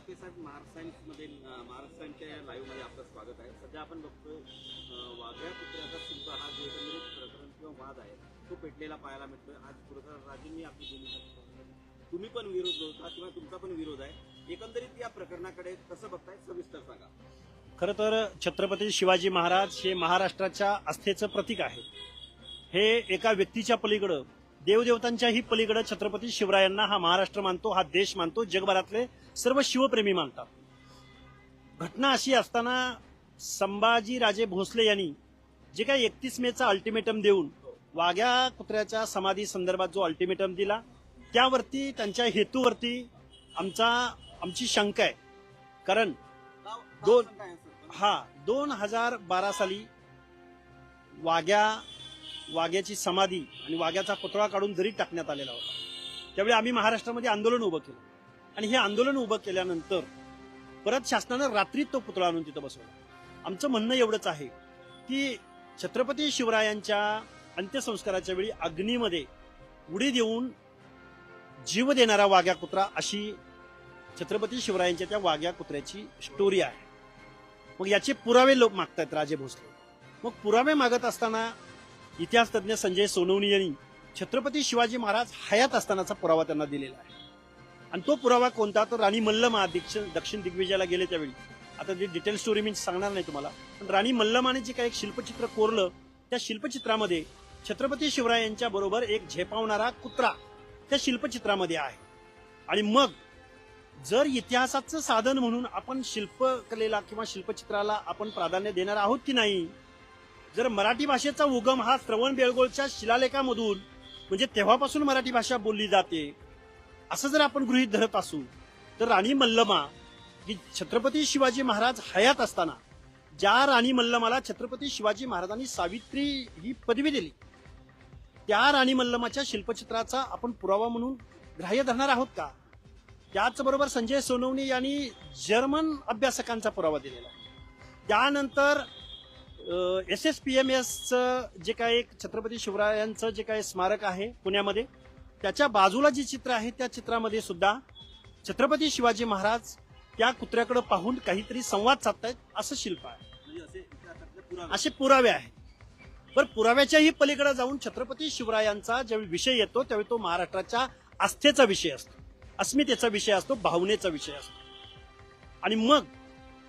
आपे साहेब Maharashtra महाराष्ट्रांच्या live आपलं स्वागत आहे. सध्या आपण बघतोय वाघ्या कुत्र्याचा शिल्प हा जे एकंदरीत प्रकरण किंवा वाद आहे तो पेटलेला पाहायला मिळतोय. आज पुरस्काराजींनी आपली भूमिका तुम्ही पण विरोध होता किंवा तुमचा पण विरोध आहे. एकंदरीत या प्रकरणाकडे कसं बघताय सविस्तर सांगा. खरं तर छत्रपती शिवाजी महाराज हे महाराष्ट्राच्या आस्थेचं प्रतीक आहे. हे एका व्यक्तीच्या पलीकडं देवदेवतांच्याही पलीकडं छत्रपती शिवरायांना हा महाराष्ट्र मानतो हा देश मानतो जगभरातले सर्व शिवप्रेमी मानतात घटना अशी असताना संभाजी राजे भोसले यांनी जे काही एकतीस मेचा अल्टिमेटम देऊन वाघ्या कुत्र्याच्या समाधी संदर्भात जो अल्टिमेटम दिला त्यावरती त्यांच्या हेतूवरती आमचा आमची शंका आहे कारण दोन-? हा दोन हजार बारा साली वाघ्या वाघ्याची समाधी आणि वाघ्याचा पुतळा काढून जरी टाकण्यात आलेला होता. त्यावेळी आम्ही महाराष्ट्रामध्ये आंदोलन उभं केलं. आणि हे आंदोलन उभं केल्यानंतर परत शासनानं रात्रीत तो पुतळा आणून तिथं बसवला. आमचं म्हणणं एवढंच आहे की छत्रपती शिवरायांच्या अंत्यसंस्काराच्या वेळी अग्नीमध्ये उडी देऊन जीव देणारा वाघ्या कुत्रा अशी छत्रपती शिवरायांच्या त्या वाघ्या कुत्र्याची स्टोरी आहे. मग याचे पुरावे लोक मागतायत राजे भोसले. मग पुरावे मागत असताना इतिहास तज्ञ संजय सोनवणी यांनी छत्रपती शिवाजी महाराज हयात असतानाचा पुरावा त्यांना दिलेला आहे. आणि तो पुरावा कोणता? तर राणी मल्लमा दक्षिण दक्षिण दिग्विजयाला गेले त्यावेळी. आता ती डिटेल स्टोरी मी सांगणार नाही तुम्हाला. पण राणी मल्लमाने जे काही एक शिल्पचित्र कोरलं त्या शिल्पचित्रामध्ये छत्रपती शिवरायांच्या बरोबर एक झेपावणारा कुत्रा त्या शिल्पचित्रामध्ये आहे. आणि मग जर इतिहासाचं साधन म्हणून आपण शिल्पकलेला किंवा शिल्पचित्राला आपण प्राधान्य देणार आहोत की नाही जर मराठी भाषेचा उगम हा श्रवण बेळगोळच्या शिलालेखामधून म्हणजे तेव्हापासून मराठी भाषा बोलली जाते असं जर आपण गृहीत धरत असू तर राणी मल्लमा ही छत्रपती शिवाजी महाराज हयात असताना ज्या राणी मल्लमाला छत्रपती शिवाजी महाराजांनी सावित्री ही पदवी दिली त्या राणी मल्लमाच्या शिल्पचित्राचा आपण पुरावा म्हणून ग्राह्य धरणार आहोत का? त्याचबरोबर संजय सोनवणे यांनी जर्मन अभ्यासकांचा पुरावा दिलेला त्यानंतर एस एस पी एम एसचं जे काय एक छत्रपती शिवरायांचं जे काही स्मारक आहे पुण्यामध्ये त्याच्या बाजूला जे चित्र आहे त्या चित्रामध्ये सुद्धा छत्रपती शिवाजी महाराज त्या कुत्र्याकडे पाहून काहीतरी संवाद साधतायत असं शिल्प आहे. म्हणजे असे इतिहासातले पुरावे. असे पुरावे आहेत. पण पुराव्याच्याही पलीकडे जाऊन छत्रपती शिवरायांचा ज्यावेळी विषय येतो त्यावेळी तो महाराष्ट्राच्या आस्थेचा विषय असतो अस्मितेचा विषय असतो भावनेचा विषय असतो. आणि मग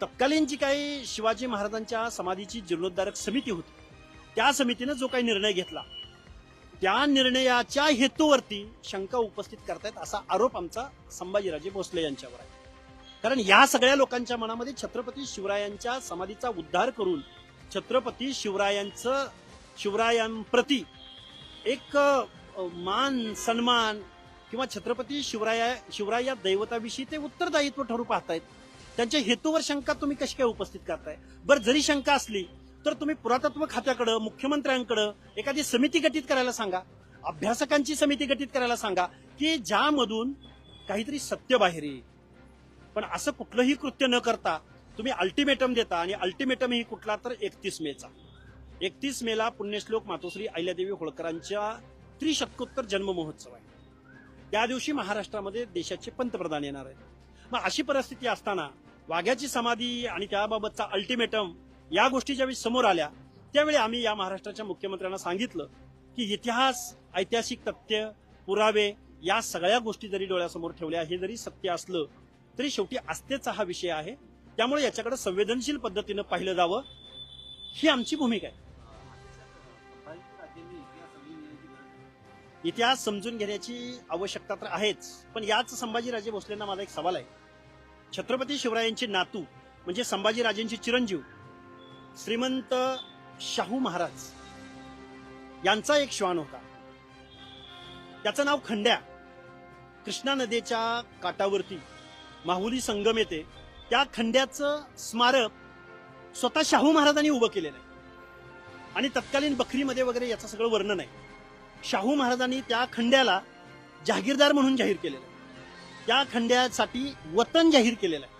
तत्कालीन जी काही शिवाजी महाराजांच्या समाधीची जीर्णोद्धारक समिती होती त्या समितीनं जो काही निर्णय घेतला त्या निर्णयाच्या हेतूवरती शंका उपस्थित करतायत असा आरोप आमचा संभाजीराजे भोसले यांच्यावर आहे. कारण या सगळ्या लोकांच्या मनामध्ये छत्रपती शिवरायांच्या समाधीचा उद्धार करून छत्रपती शिवरायांचं शिवरायांप्रती एक मान सन्मान किंवा छत्रपती शिवराया शिवराय या दैवताविषयी ते उत्तरदायित्व ठरू पाहतायत. त्यांच्या हेतूवर शंका तुम्ही कशी काय उपस्थित करताय? बरं जरी शंका असली तर तुम्ही पुरातत्व खात्याकडं मुख्यमंत्र्यांकडं एखादी समिती गठीत करायला सांगा. अभ्यासकांची समिती गठीत करायला सांगा की ज्यामधून काहीतरी सत्य बाहेर येईल. पण असं कुठलंही कृत्य न करता तुम्ही अल्टिमेटम देता आणि अल्टिमेटम ही कुठला तर एकतीस मेचा. एकतीस मेला पुण्यश्लोक मातोश्री अहिल्यादेवी होळकरांच्या त्रिशतकोत्तर जन्म महोत्सव आहे. त्या दिवशी महाराष्ट्रामध्ये देशाचे पंतप्रधान येणार आहेत. मग अशी परिस्थिती असताना वाघ्याची समाधी आणि त्याबाबतचा अल्टिमेटम या गोष्टी ज्यावेळी समोर आल्या त्यावेळी आम्ही या महाराष्ट्राच्या मुख्यमंत्र्यांना सांगितलं की इतिहास ऐतिहासिक तथ्य पुरावे या सगळ्या गोष्टी जरी डोळ्यासमोर ठेवल्या हे जरी सत्य असलं तरी शेवटी आस्थेचा हा विषय आहे. त्यामुळे याच्याकडे संवेदनशील पद्धतीनं पाहिलं जावं. ही आमची भूमिका आहे. इतिहास समजून घेण्याची इतिहास समजून घेण्याची आवश्यकता तर आहेच पण याच संभाजीराजे भोसलेंना माझा एक सवाल आहे. छत्रपती शिवरायांचे नातू म्हणजे संभाजीराजेंचे चिरंजीव श्रीमंत शाहू महाराज यांचा एक श्वान होता. त्याचं नाव खंड्या. कृष्णा नदीच्या काठावरती माहुली संगम येते. त्या खंड्याचं स्मारक स्वतः शाहू महाराजांनी उभं केलेलं आहे. आणि तत्कालीन बखरीमध्ये वगैरे याचं सगळं वर्णन आहे. शाहू महाराजांनी त्या खंड्याला जहागीरदार म्हणून जाहीर केलेलं त्या खंड्यासाठी वतन जाहीर केलेलं आहे.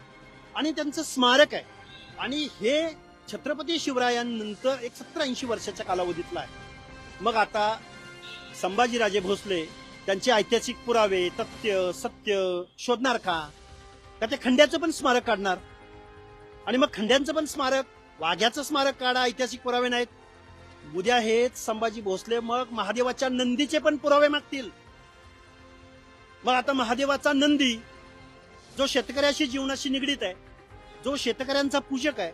आणि त्यांचं स्मारक आहे. आणि हे छत्रपती शिवरायांनंतर एक सत्तर ऐंशी वर्षाच्या कालावधीतला आहे. मग आता संभाजीराजे भोसले त्यांचे ऐतिहासिक पुरावे तथ्य सत्य शोधणार का? का ते खंड्याचं पण स्मारक काढणार? आणि मग खंड्यांचं पण स्मारक वाघ्याचं स्मारक काढा ऐतिहासिक पुरावे नाहीत. उद्या हेच संभाजी भोसले मग महादेवाच्या नंदीचे पण पुरावे मागतील. मग आता महादेवाचा नंदी जो शेतकऱ्याशी जीवनाशी निगडीत आहे जो शेतकऱ्यांचा पूजक आहे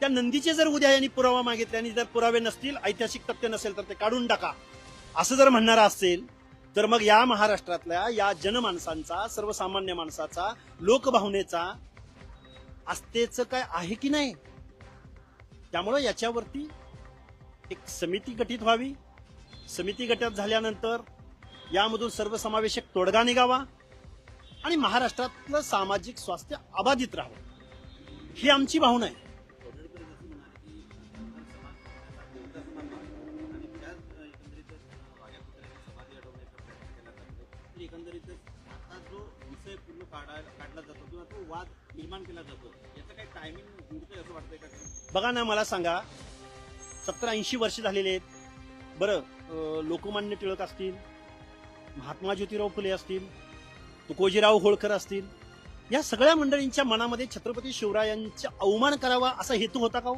त्या नंदीचे जर उद्या यांनी पुरावा मागितले आणि जर पुरावे नसतील ऐतिहासिक तथ्य नसेल तर ते काढून टाका. असं जर म्हणणारा असेल तर मग या महाराष्ट्रातल्या या जनमानसांचा सर्वसामान्य माणसाचा लोकभावनेचा आस्थेचं काय आहे की नाही? त्यामुळं याच्यावरती एक समिती गठीत व्हावी. समिती गटात झाल्यानंतर यामधून सर्वसमावेशक तोडगा निघावा आणि महाराष्ट्रातलं सामाजिक स्वास्थ्य अबाधित राहावं. ही आमची भावना आहे? बघा ना मला सांगा. सत्तर ऐंशी वर्ष झालेले आहेत. बरं लोकमान्य टिळक असतील महात्मा ज्योतिराव फुले असतील तुकोजीराव होळकर असतील या सगळ्या मंडळींच्या मनामध्ये छत्रपती शिवरायांचा अवमान करावा असा हेतू होता का हो?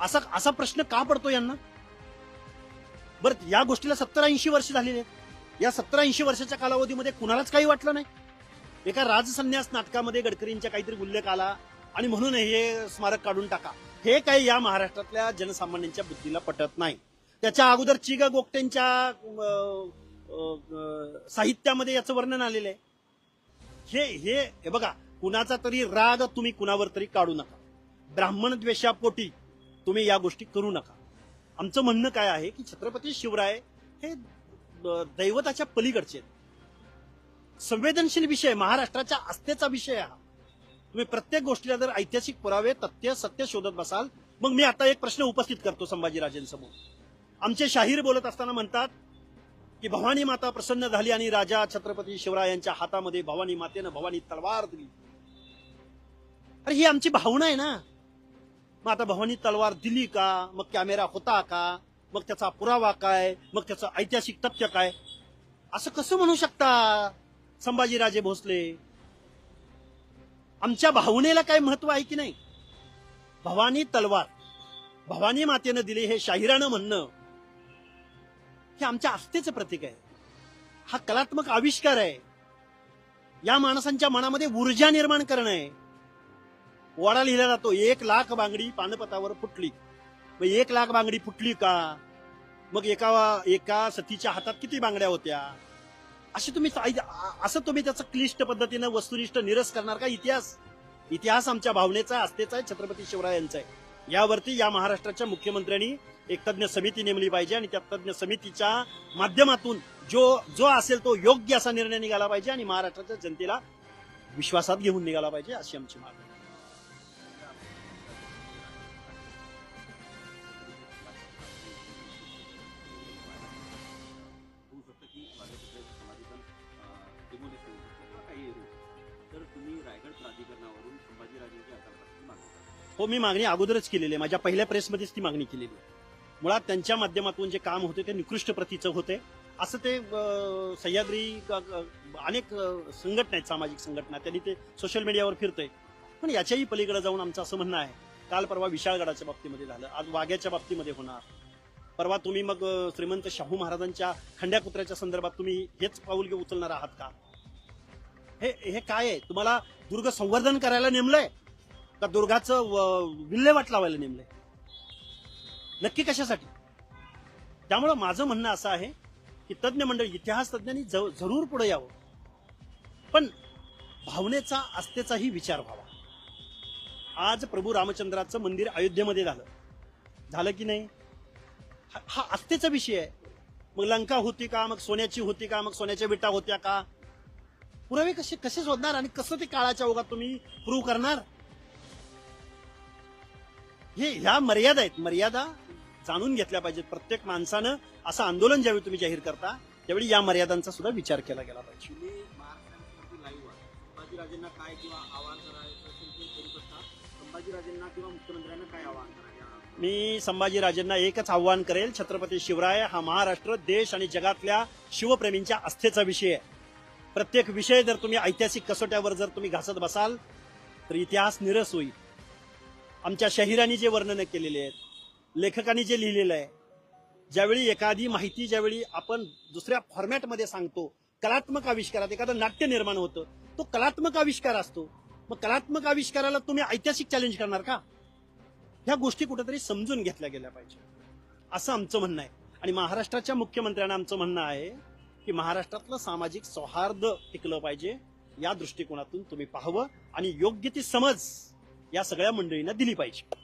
असा असा प्रश्न का पडतो यांना? बरं या गोष्टीला सत्तर ऐंशी वर्ष झालेली आहेत. या सत्तर ऐंशी वर्षाच्या कालावधीमध्ये कुणालाच काही वाटलं नाही. एका राजसन्यास नाटकामध्ये गडकरींच्या काहीतरी उल्लेख आला आणि म्हणून हे स्मारक काढून टाका. हे काही या महाराष्ट्रातल्या जनसामान्यांच्या बुद्धीला पटत नाही. त्याच्या अगोदर चिग गोगटेंच्या साहित्यामध्ये याचं वर्णन आलेलं आहे हे हे हे बघा कुणाचा तरी राग तुम्ही कुणावर तरी काढू नका. ब्राह्मण द्वेषापोटी तुम्ही या गोष्टी करू नका. आमचं म्हणणं काय आहे की छत्रपती शिवराय हे दैवताच्या पलीकडचे संवेदनशील विषय महाराष्ट्राच्या आस्थेचा विषय हा. तुम्ही प्रत्येक गोष्टीला जर ऐतिहासिक पुरावे तथ्य सत्य शोधत बसाल मग मी आता एक प्रश्न उपस्थित करतो संभाजीराजेंसमोर. आमचे शाहीर बोलत असताना म्हणतात की भवानी माता प्रसन्न झाली आणि राजा छत्रपती शिवरायांच्या हातामध्ये भवानी मातेनं भवानी तलवार दिली. अरे ही आमची भावना आहे ना. मग आता भवानी तलवार दिली का? मग कॅमेरा होता का? मग त्याचा पुरावा काय? मग त्याचं ऐतिहासिक तथ्य काय? असं कसं म्हणू शकता संभाजीराजे भोसले? आमच्या भावनेला काय महत्त्व आहे की नाही? भवानी तलवार भवानी मातेनं दिले हे शाहिरानं म्हणणं हे आमच्या आस्थेचं प्रतीक आहे. हा कलात्मक आविष्कार आहे. या माणसांच्या मनामध्ये ऊर्जा निर्माण करणं आहे. वाडा लिहिला जातो एक लाख बांगडी पानपतावर फुटली. मग एक लाख बांगडी फुटली का? मग एका एका सतीच्या हातात किती बांगड्या होत्या? अशी तुम्ही असं तुम्ही त्याचं क्लिष्ट पद्धतीनं वस्तुनिष्ठ निरस करणार का? इतिहास. इतिहास आमच्या भावनेचा आस्थेचा आहे छत्रपती शिवरायांचा आहे. यावरती या महाराष्ट्राच्या मुख्यमंत्र्यांनी एक तज्ञ समिती नेमली पाहिजे आणि त्या तज्ञ समितीच्या माध्यमातून जो जो असेल तो योग्य असा निर्णय निघाला पाहिजे आणि महाराष्ट्राच्या जनतेला विश्वासात घेऊन निघाला पाहिजे अशी आमची मागणी हो मी मागणी अगोदरच केलेली आहे. माझ्या पहिल्या प्रेसमध्येच ती मागणी केलेली आहे. मुळात त्यांच्या माध्यमातून जे काम होते ते निकृष्ट प्रतीचं होते. असं ते सह्याद्री अनेक संघटना आहेत सामाजिक संघटना. त्यांनी ते सोशल मीडियावर फिरतंय. पण याच्याही पलीकडे जाऊन आमचं असं म्हणणं आहे काल परवा विशाळगडाच्या बाबतीमध्ये झालं. आज वाघ्याच्या बाबतीमध्ये होणार. परवा तुम्ही मग श्रीमंत शाहू महाराजांच्या खंड्या कुत्र्याच्या संदर्भात तुम्ही हेच पाऊल उचलणार आहात का? हे हे काय आहे? तुम्हाला दुर्ग संवर्धन करायला नेमलंय? का दुर्गाचं विल्हेवाट लावायला नेमलंय? नक्की कशासाठी? त्यामुळं माझं म्हणणं असं आहे की तज्ज्ञ मंडळी इतिहास तज्ज्ञांनी ज- जरूर पुढे यावं. पण भावनेचा आस्थेचाही विचार व्हावा. आज प्रभू रामचंद्राचं मंदिर अयोध्येमध्ये झालं. झालं की नाही? हा- हा आस्थेचा विषय आहे. मग लंका होती का? मग सोन्याची होती का? मग सोन्याच्या विटा होत्या का? पुरावे कसे कसे शोधणार आणि कसं ते काळाच्या ओघात तुम्ही प्रूव्ह करणार? हे ह्या मर्यादा आहेत. मर्यादा जाणून घेतल्या पाहिजेत प्रत्येक माणसानं असं आंदोलन ज्यावेळी तुम्ही जाहीर करता त्यावेळी या मर्यादांचा सुद्धा विचार केला गेला पाहिजे. मी संभाजीराजेंना एकच आव्हान करेल छत्रपती शिवराय हा महाराष्ट्र देश आणि जगातल्या शिवप्रेमींच्या आस्थेचा विषय आहे. प्रत्येक विषय जर तुम्ही ऐतिहासिक कसोट्यावर जर तुम्ही घासत बसाल तर इतिहास निरस होईल. आमच्या शहिरांनी जे वर्णन केलेले आहेत लेखकांनी जे लिहिलेलं आहे ज्यावेळी एखादी माहिती ज्यावेळी आपण दुसऱ्या फॉर्मॅटमध्ये सांगतो कलात्मक आविष्कारात एखादं नाट्य निर्माण होतं तो कलात्मक आविष्कार असतो. मग कलात्मक आविष्काराला तुम्ही ऐतिहासिक चॅलेंज करणार का? ह्या गोष्टी कुठेतरी समजून घेतल्या गेल्या पाहिजे. असं आमचं म्हणणं आहे. आणि महाराष्ट्राच्या मुख्यमंत्र्यांना आमचं म्हणणं आहे की महाराष्ट्रातलं सामाजिक सौहार्द टिकलं पाहिजे. या दृष्टिकोनातून तुम्ही पाहावं आणि योग्य ती समज या सगळ्या मंडळींना दिली पाहिजे.